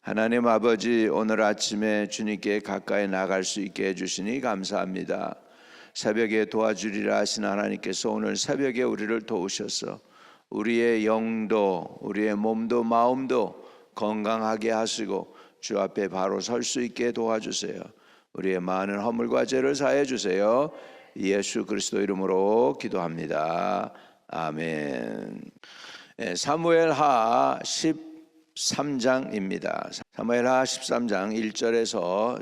하나님 아버지 오늘 아침에 주님께 가까이 나갈 수 있게 해주시니 감사합니다. 새벽에 도와주리라 하신 하나님께서 오늘 새벽에 우리를 도우셔서 우리의 영도 우리의 몸도 마음도 건강하게 하시고 주 앞에 바로 설 수 있게 도와주세요. 우리의 많은 허물과 죄를 사해 주세요. 예수 그리스도 이름으로 기도합니다. 아멘. 예, 사무엘하 13장입니다. 사무엘하 13장 1절에서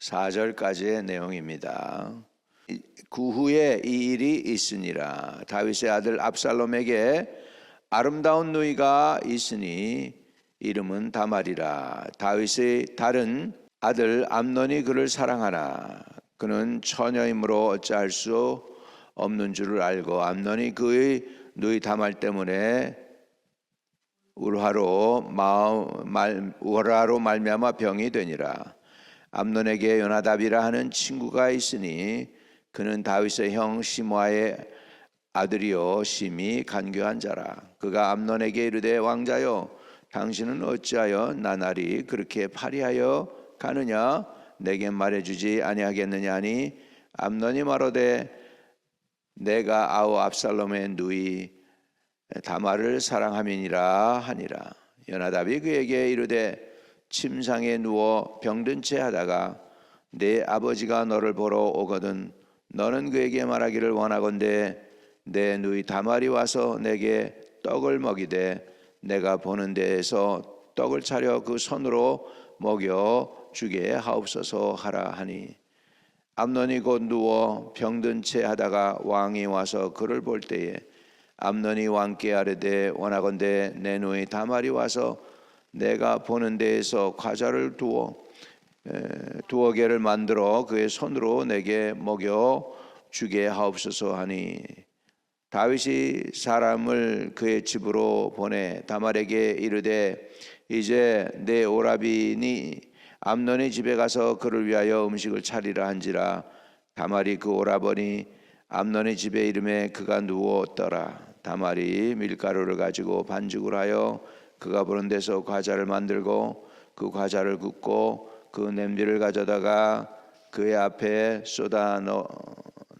14절까지의 내용입니다. 그 후에 이 일이 있으니라 다윗의 아들 압살롬에게 아름다운 누이가 있으니 이름은 다말이라 다윗의 다른 아들 암논이 그를 사랑하나 그는 처녀이므로 어찌할 수 없는 줄을 알고 암논이 그의 누이 다말 때문에 울화로 마음 말 울화로 말미암아 병이 되니라. 암논에게 요나답이라 하는 친구가 있으니 그는 다윗의 형 시므아의 아들이요 심히 간교한 자라. 그가 암논에게 이르되 왕자여 당신은 어찌하여 나날이 그렇게 파리하여 가느냐? 내게 말해주지 아니하겠느냐? 하니 암논이 말하되 내가 아우 압살롬의 누이 다말을 사랑함이니라 하니라. 연하답이 그에게 이르되 침상에 누워 병든 채 하다가 내 아버지가 너를 보러 오거든 너는 그에게 말하기를 원하건대 내 누이 다말이 와서 내게 떡을 먹이되 내가 보는 데에서 떡을 차려 그 손으로 먹여 주게 하옵소서 하라 하니. 암논이 곧 누워 병든 채 하다가 왕이 와서 그를 볼 때에 암논이 왕께 아뢰되 원하건대 내 누이 다말이 와서 내가 보는 데에서 과자를 두어 에, 두어 개를 만들어 그의 손으로 내게 먹여 주게 하옵소서 하니. 다윗이 사람을 그의 집으로 보내 다말에게 이르되 이제 내 오라비니 암논의 집에 가서 그를 위하여 음식을 차리라 한지라. 다말이 그 오라버니 암논의 집에 이름에 그가 누웠더라 다말이 밀가루를 가지고 반죽을 하여 그가 보는 데서 과자를 만들고 그 과자를 굽고 그 냄비를 가져다가 그의 앞에 쏟아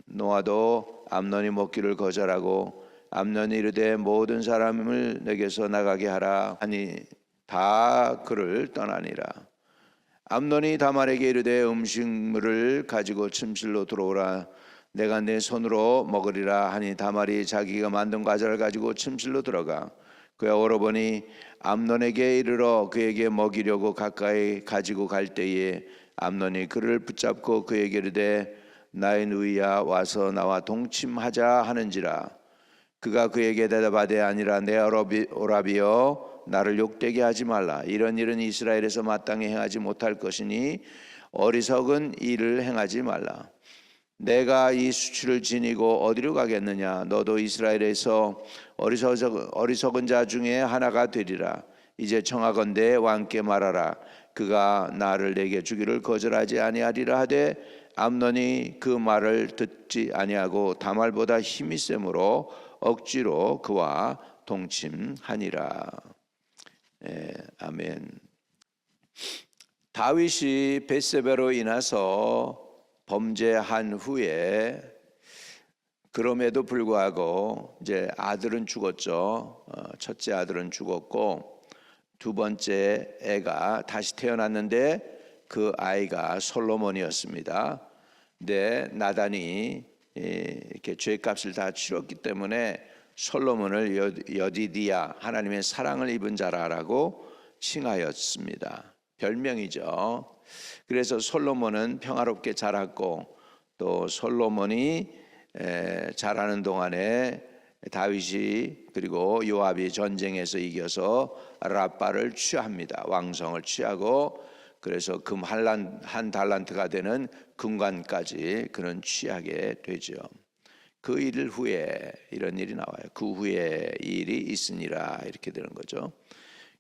놓아도 암논이 먹기를 거절하고 암논이 이르되 모든 사람을 내게서 나가게 하라 하니 다 그를 떠나니라. 암논이 다말에게 이르되 음식물을 가지고 침실로 들어오라 내가 내 손으로 먹으리라 하니 다말이 자기가 만든 과자를 가지고 침실로 들어가 그의 오라버니 암논에게 이르러 그에게 먹이려고 가까이 가지고 갈 때에 암논이 그를 붙잡고 그에게 이르되 나의 누이야 와서 나와 동침하자 하는지라. 그가 그에게 대답하되 아니라 내 오라비, 오라비여 나를 욕되게 하지 말라. 이런 일은 이스라엘에서 마땅히 행하지 못할 것이니 어리석은 일을 행하지 말라 내가 이 수치를 지니고 어디로 가겠느냐 너도 이스라엘에서 어리석은, 어리석 은 자 중에 하나가 되리라 이제 청하건대 왕께 말하라 그가 나를 내게 주기를 거절하지 아니하리라 하되 암논이 그 말을 듣지 아니하고 다말보다 힘이 세므로 억지로 그와 동침하니라. 예, 아멘. 다윗이 베세베로 인해서 범죄한 후에 그럼에도 불구하고 이제 아들은 죽었죠. 어, 첫째 아들은 죽었고 두 번째 애가 다시 태어났는데 그 아이가 솔로몬이었습니다. 근데 나단이 이렇게 죄값을 다 치렀기 때문에 솔로몬을 여디디아 하나님의 사랑을 입은 자라라고 칭하였습니다. 별명이죠. 그래서 솔로몬은 평화롭게 자랐고 또 솔로몬이 자라는 동안에 다윗이 그리고 요압이 전쟁에서 이겨서 라빠를 취합니다. 왕성을 취하고 그래서 금 한 달란트가 되는 금관까지 그는 취하게 되죠. 그 일 후에 이런 일이 나와요. 그 후에 일이 있으니라 이렇게 되는 거죠.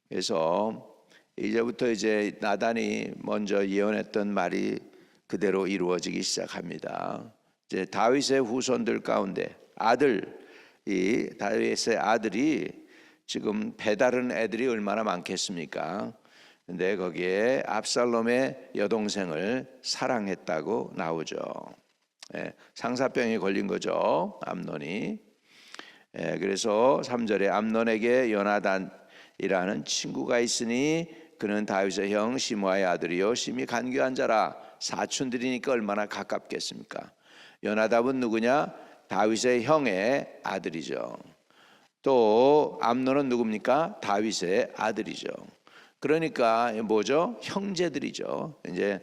그래서 이제부터 이제 나단이 먼저 예언했던 말이 그대로 이루어지기 시작합니다. 이제 다윗의 후손들 가운데 아들 이 다윗의 아들이 지금 배다른 애들이 얼마나 많겠습니까? 근데 거기에 압살롬의 여동생을 사랑했다고 나오죠. 예, 상사병에 걸린 거죠. 암논이. 예, 그래서 3절에 암논에게 요나단이라는 친구가 있으니 그는 다윗의 형 시므아의 아들이요 심히 간교한 자라 사촌들이니까 얼마나 가깝겠습니까? 요나답은 누구냐? 다윗의 형의 아들이죠. 또 암논은 누굽니까? 다윗의 아들이죠. 그러니까 뭐죠? 형제들이죠. 이제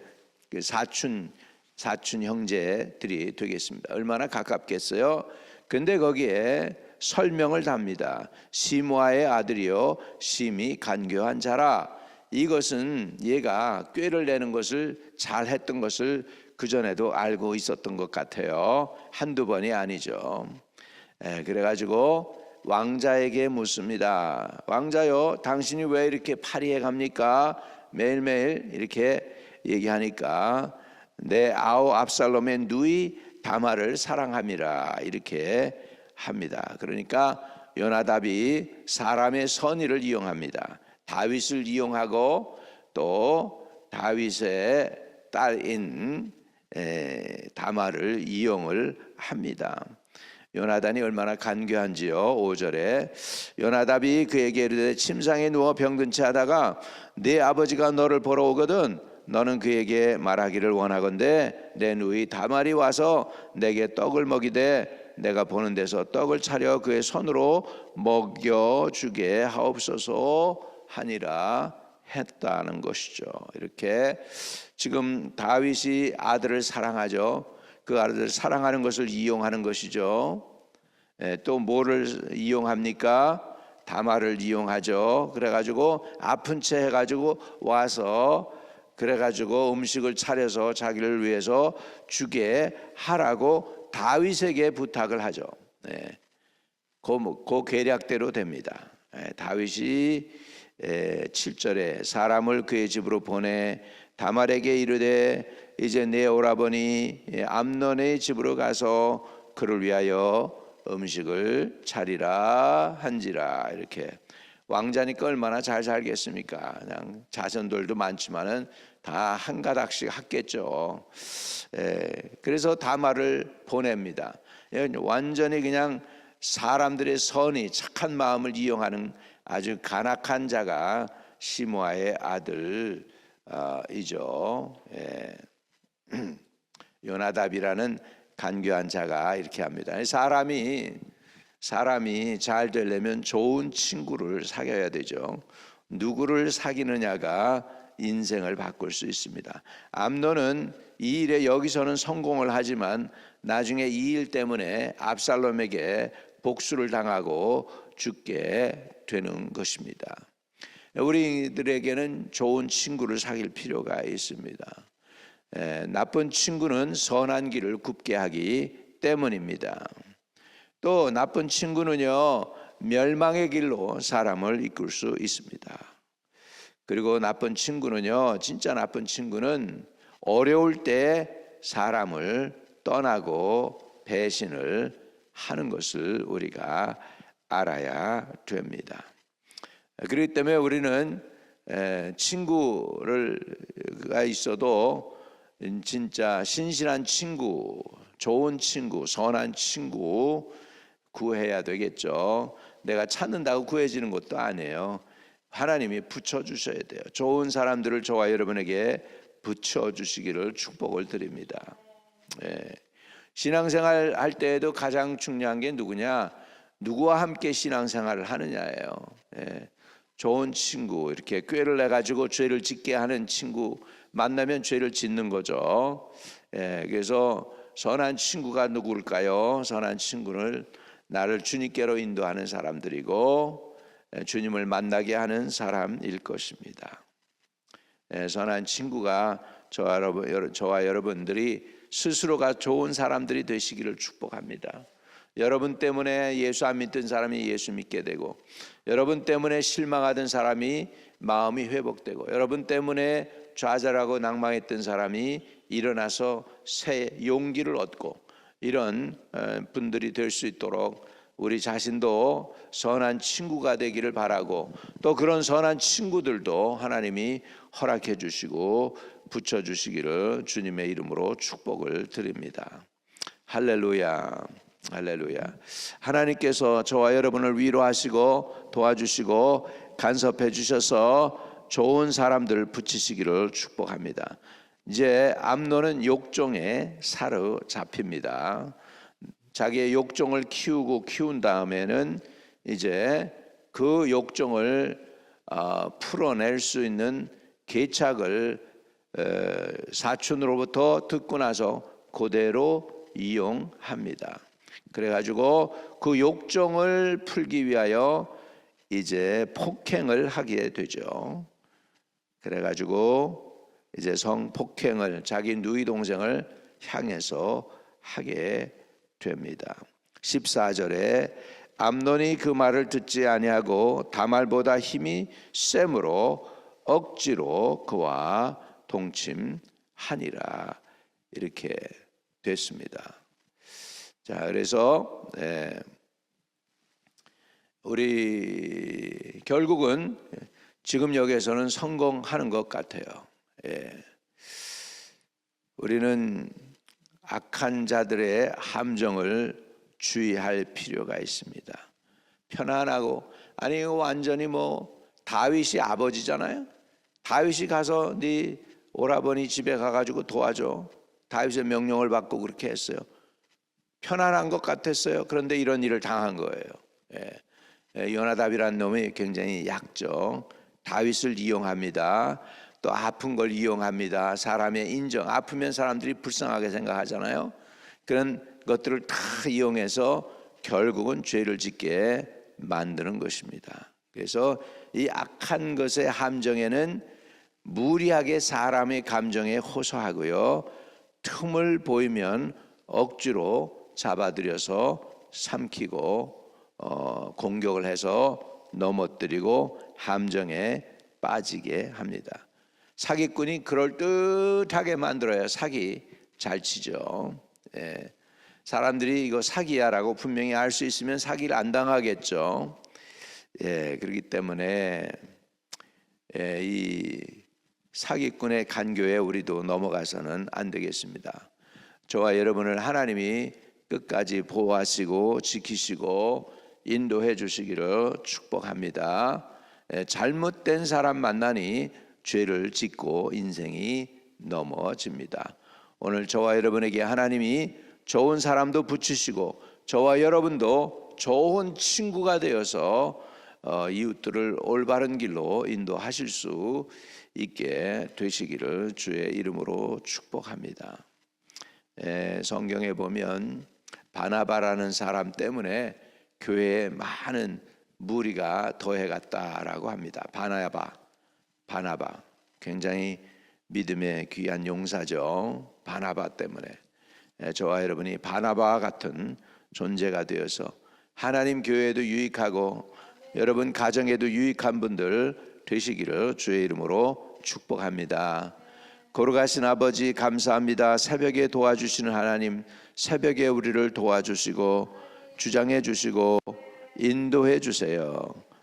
그 사촌 사촌 형제들이 되겠습니다. 얼마나 가깝겠어요? 근데 거기에 설명을 답니다. 시므아의 아들이요 심히 간교한 자라. 이것은 얘가 꾀를 내는 것을 잘 했던 것을 그 전에도 알고 있었던 것 같아요. 한두 번이 아니죠. 에, 그래가지고 왕자에게 묻습니다. 왕자요, 당신이 왜 이렇게 파리해 갑니까? 매일매일 이렇게 얘기하니까 내 아우 압살롬의 누이 다마를 사랑함이라 이렇게 합니다. 그러니까 요나답이 사람의 선의를 이용합니다. 다윗을 이용하고 또 다윗의 딸인 에, 다마를 이용을 합니다. 요나단이 얼마나 간교한지요. 5절에 요나답이 그에게 이르되 침상에 누워 병든 채 하다가 네 아버지가 너를 보러 오거든 너는 그에게 말하기를 원하건대 내 누이 다말이 와서 내게 떡을 먹이되 내가 보는 데서 떡을 차려 그의 손으로 먹여 주게 하옵소서 하니라 했다는 것이죠. 이렇게 지금 다윗이 아들을 사랑하죠. 그 아들을 사랑하는 것을 이용하는 것이죠. 예, 또 뭐를 이용합니까? 다마를 이용하죠. 그래가지고 아픈 채 해가지고 와서 그래가지고 음식을 차려서 자기를 위해서 주게 하라고 다윗에게 부탁을 하죠. 네. 그, 그 계략대로 됩니다. 예, 다윗이 7절에 사람을 그의 집으로 보내 다말에게 이르되 이제 내 오라버니 암논의 집으로 가서 그를 위하여 음식을 차리라 한지라 이렇게 왕자니까 얼마나 잘 살겠습니까? 그냥 자손들도 많지만은 다 한 가닥씩 했겠죠. 에, 그래서 다말을 보냅니다. 완전히 그냥 사람들의 선이 착한 마음을 이용하는 아주 간악한 자가 시므아의 아들이죠. 예. 요나답이라는 간교한 자가 이렇게 합니다. 사람이 사람이 잘 되려면 좋은 친구를 사귀어야 되죠. 누구를 사귀느냐가 인생을 바꿀 수 있습니다. 암노는 이 일에 여기서는 성공을 하지만 나중에 이 일 때문에 압살롬에게 복수를 당하고 죽게 되는 것입니다. 우리들에게는 좋은 친구를 사귈 필요가 있습니다. 에, 나쁜 친구는 선한 길을 굽게 하기 때문입니다. 또 나쁜 친구는요 멸망의 길로 사람을 이끌 수 있습니다. 그리고 나쁜 친구는요 진짜 나쁜 친구는 어려울 때 사람을 떠나고 배신을 하는 것을 우리가 알아야 됩니다. 그렇기 때문에 우리는 친구가 있어도 진짜 신실한 친구, 좋은 친구, 선한 친구 구해야 되겠죠. 내가 찾는다고 구해지는 것도 아니에요. 하나님이 붙여 주셔야 돼요. 좋은 사람들을 저와 여러분에게 붙여 주시기를 축복을 드립니다. 예. 신앙생활 할 때에도 가장 중요한 게 누구냐? 누구와 함께 신앙생활을 하느냐예요. 예. 좋은 친구 이렇게 꾀를 내 가지고 죄를 짓게 하는 친구 만나면 죄를 짓는 거죠. 예, 그래서 선한 친구가 누구일까요? 선한 친구를 나를 주님께로 인도하는 사람들이고 예, 주님을 만나게 하는 사람일 것입니다. 예, 선한 친구가 저와 여러분들이 스스로가 좋은 사람들이 되시기를 축복합니다. 여러분 때문에 예수 안 믿던 사람이 예수 믿게 되고 여러분 때문에 실망하던 사람이 마음이 회복되고 여러분 때문에 좌절하고 낭망했던 사람이 일어나서 새 용기를 얻고 이런 어, 분들이 될 수 있도록 우리 자신도 선한 친구가 되기를 바라고 또 그런 선한 친구들도 하나님이 허락해 주시고 붙여 주시기를 주님의 이름으로 축복을 드립니다. 할렐루야. 할렐루야. 하나님께서 저와 여러분을 위로하시고 도와주시고 간섭해 주셔서 좋은 사람들 붙이시기를 축복합니다. 이제 암노는 욕종에 사로잡힙니다. 자기의 욕종을 키우고 키운 다음에는 이제 그 욕종을 어, 풀어낼 수 있는 계착을 어, 사촌으로부터 듣고 나서 그대로 이용합니다. 그래가지고 그 욕종을 풀기 위하여 이제 폭행을 하게 되죠. 그래가지고 이제 성폭행을 자기 누이 동생을 향해서 하게 됩니다. 14절에 암논이 그 말을 듣지 아니하고 다말보다 힘이 셈으로 억지로 그와 동침하니라 이렇게 됐습니다. 자 그래서 네, 우리 결국은 지금 여기에서는 성공하는 것 같아요. 예. 우리는 악한 자들의 함정을 주의할 필요가 있습니다. 편안하고 아니 완전히 뭐 다윗이 아버지잖아요. 다윗이 가서 네 오라버니 집에 가가지고 도와줘. 다윗의 명령을 받고 그렇게 했어요. 편안한 것 같았어요. 그런데 이런 일을 당한 거예요. 예. 예, 요나답이라는 놈이 굉장히 약죠. 다윗을 이용합니다. 또 아픈 걸 이용합니다. 사람의 인정, 아프면 사람들이 불쌍하게 생각하잖아요. 그런 것들을 다 이용해서 결국은 죄를 짓게 만드는 것입니다. 그래서 이 악한 것의 함정에는 무리하게 사람의 감정에 호소하고요. 틈을 보이면 억지로 잡아들여서 삼키고 어, 공격을 해서 넘어뜨리고 함정에 빠지게 합니다. 사기꾼이 그럴 듯하게 만들어야 사기 잘 치죠. 예. 사람들이 이거 사기야라고 분명히 알 수 있으면 사기를 안 당하겠죠. 예, 그렇기 때문에 예, 이 사기꾼의 간교에 우리도 넘어가서는 안 되겠습니다. 저와 여러분을 하나님이 끝까지 보호하시고 지키시고 인도해 주시기를 축복합니다. 예, 잘못된 사람 만나니 죄를 짓고 인생이 넘어집니다. 오늘 저와 여러분에게 하나님이 좋은 사람도 붙이시고 저와 여러분도 좋은 친구가 되어서 어, 이웃들을 올바른 길로 인도하실 수 있게 되시기를 주의 이름으로 축복합니다. 에, 성경에 보면 바나바라는 사람 때문에 교회에 많은 무리가 더해갔다라고 합니다. 바나바, 바나바 굉장히 믿음의 귀한 용사죠. 바나바 때문에 에, 저와 여러분이 바나바와 같은 존재가 되어서 하나님 교회에도 유익하고 여러분 가정에도 유익한 분들 되시기를 주의 이름으로 축복합니다. 거룩하신 아버지 감사합니다. 새벽에 도와주시는 하나님, 새벽에 우리를 도와주시고 주장해 주시고 인도해 주세요.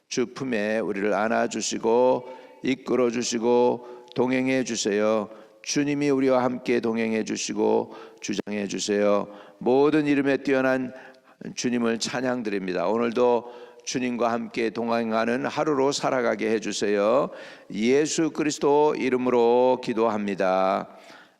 주 품에 우리를 안아 주시고 이끌어 주시고 동행해 주세요. 주님이 우리와 함께 동행해 주시고 주장해 주세요. 모든 이름에 뛰어난 주님을 찬양 드립니다. 오늘도 주님과 함께 동행하는 하루로 살아가게 해 주세요. 예수 그리스도 이름으로 기도합니다.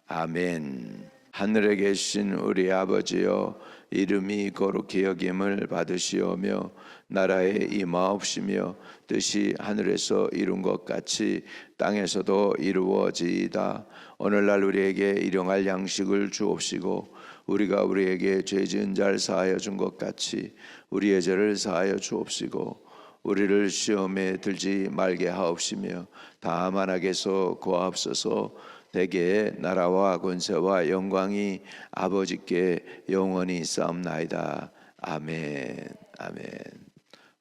아멘. 하늘에 계신 우리 아버지여 이름이 거룩히 여김을 받으시오며 나라에 임하옵시며 뜻이 하늘에서 이룬 것 같이 땅에서도 이루어지이다. 오늘날 우리에게 일용할 양식을 주옵시고 우리가 우리에게 죄 지은 자를 사하여 준 것 같이 우리의 죄를 사하여 주옵시고 우리를 시험에 들지 말게 하옵시며 다만 악에서 구하옵소서. 대개 나라와 권세와 영광이 아버지께 영원히 싸움나이다. 아멘. 아멘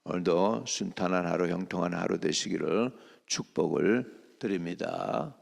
오늘도 순탄한 하루 형통한 하루 되시기를 축복을 드립니다.